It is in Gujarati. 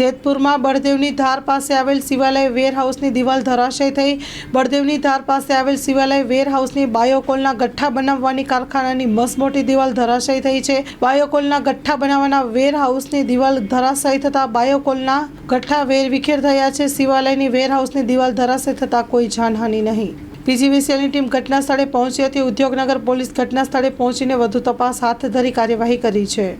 જેતપુરમાં બળદેવની ધાર પાસે આવેલ શિવાલય વેરહાઉસની દિવાલ ધરાશય થઈ. બળદેવની ધાર પાસે આવેલ શિવાલય વેરહાઉસની બાયોકોલના ગઠ્ઠા બનાવવાની કારખાનાની મસમોટી દિવાલ ધરાશય થઈ છે. બાયોકોલના ગઠ્ઠા બનાવવાના વેરહાઉસની દિવાલ ધરાશય થતાં બાયોકોલના ગઠ્ઠા વેર વિખેર થયા છે. શિવાલયની વેરહાઉસની દિવાલ ધરાશય થતાં કોઈ જાનહાનિ નહીં. પીજીવીસીએલની ટીમ ઘટના સ્થળે પહોંચી હતી. ઉદ્યોગનગર પોલીસ ઘટના સ્થળે પહોંચીને વધુ તપાસ હાથ ધરી કાર્યવાહી કરી છે.